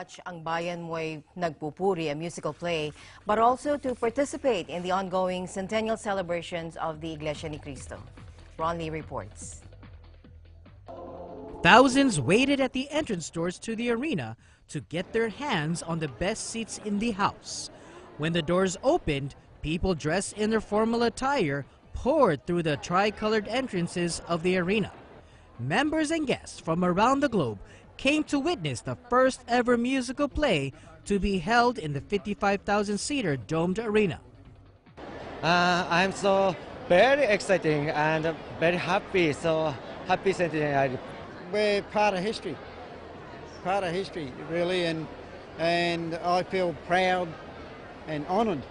watch Ang Bayan Mo'y Nagpupuri, a musical play, but also to participate in the ongoing centennial celebrations of the Iglesia ni Cristo. Ron Lee reports. Thousands waited at the entrance doors to the arena to get their hands on the best seats in the house. When the doors opened, people dressed in their formal attire poured through the tri-colored entrances of the arena. Members and guests from around the globe came to witness the first ever musical play to be held in the 55,000-seater domed arena. Uh, I'm so very exciting and very happy. So happy centennial. we're part of history, part of history, really, and and I feel proud and honoured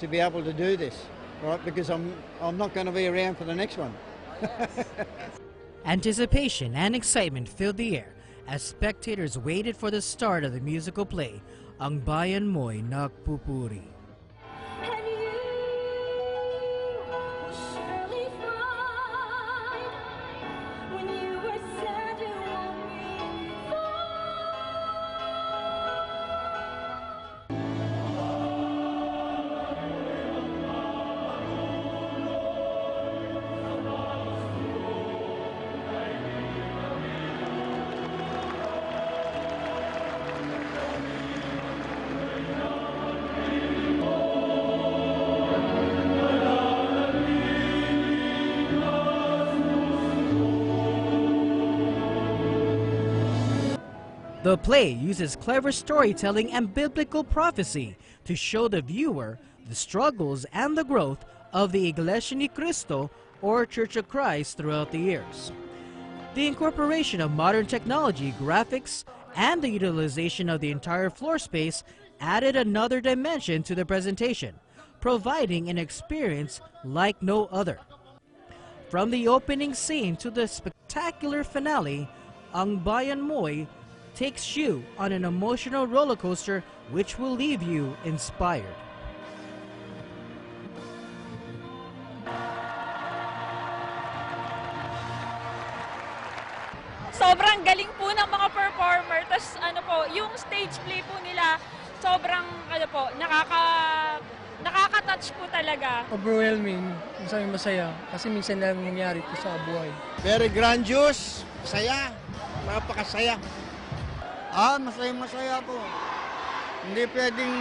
to be able to do this, right? Because I'm I'm not going to be around for the next one. Anticipation and excitement filled the air as spectators waited for the start of the musical play, Ang Bayan Mo'y Nagpupuri. The play uses clever storytelling and biblical prophecy to show the viewer the struggles and the growth of the Iglesia ni Cristo or Church of Christ throughout the years. The incorporation of modern technology, graphics, and the utilization of the entire floor space added another dimension to the presentation, providing an experience like no other. From the opening scene to the spectacular finale, Ang Bayan Moy takes you on an emotional roller coaster which will leave you inspired. sobrang galing po ng mga performer. Tapos ano po, yung stage play po nila, sobrang ano po, nakaka nakaka-touch po talaga. overwhelming, masayang masaya kasi minsan lang nangyayari ito sa buhay. Very grandiose, saya, napakasaya. Ah, masaya masaya po. Hindi pwedeng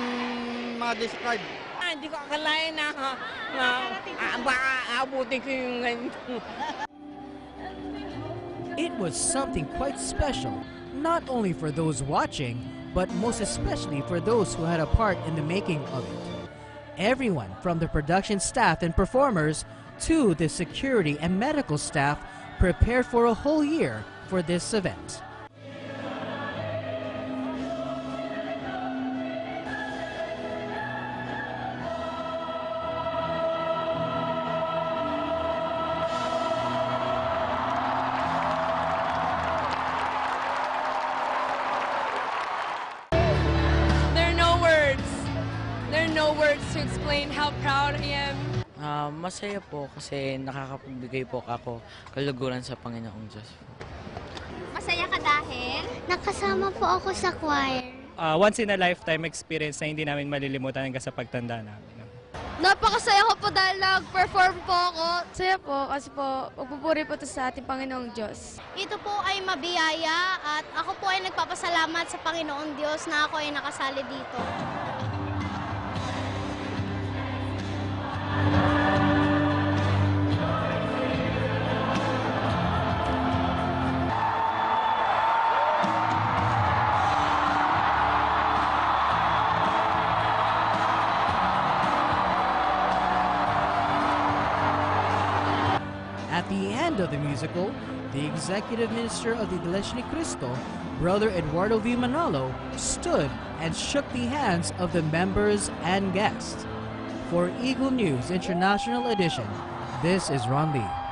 ma-describe. Ah, hindi ko akalain na, na ah, baka abutin ko yung ganito. It was something quite special, not only for those watching, but most especially for those who had a part in the making of it. Everyone from the production staff and performers to the security and medical staff prepared for a whole year for this event. Words to explain how proud I am. Ah, masaya po kasi nakakapagbigay po ako kaluguran sa Panginoong Diyos. Masaya ka dahil? Nakasama po ako sa choir. uh, once in a lifetime experience na hindi namin malilimutan hanggang sa pagtanda namin. Napakasaya ko po dahil nag-perform po ako. Saya po kasi po magpupuri po ito sa ating Panginoong Diyos. Ito po ay mabiyaya at ako po ay nagpapasalamat sa Panginoong Diyos na ako ay nakasali dito. The end of the musical, the executive minister of the Iglesia Cristo, Brother Eduardo V. Manalo, stood and shook the hands of the members and guests. For Eagle News International Edition, this is Ron Lee.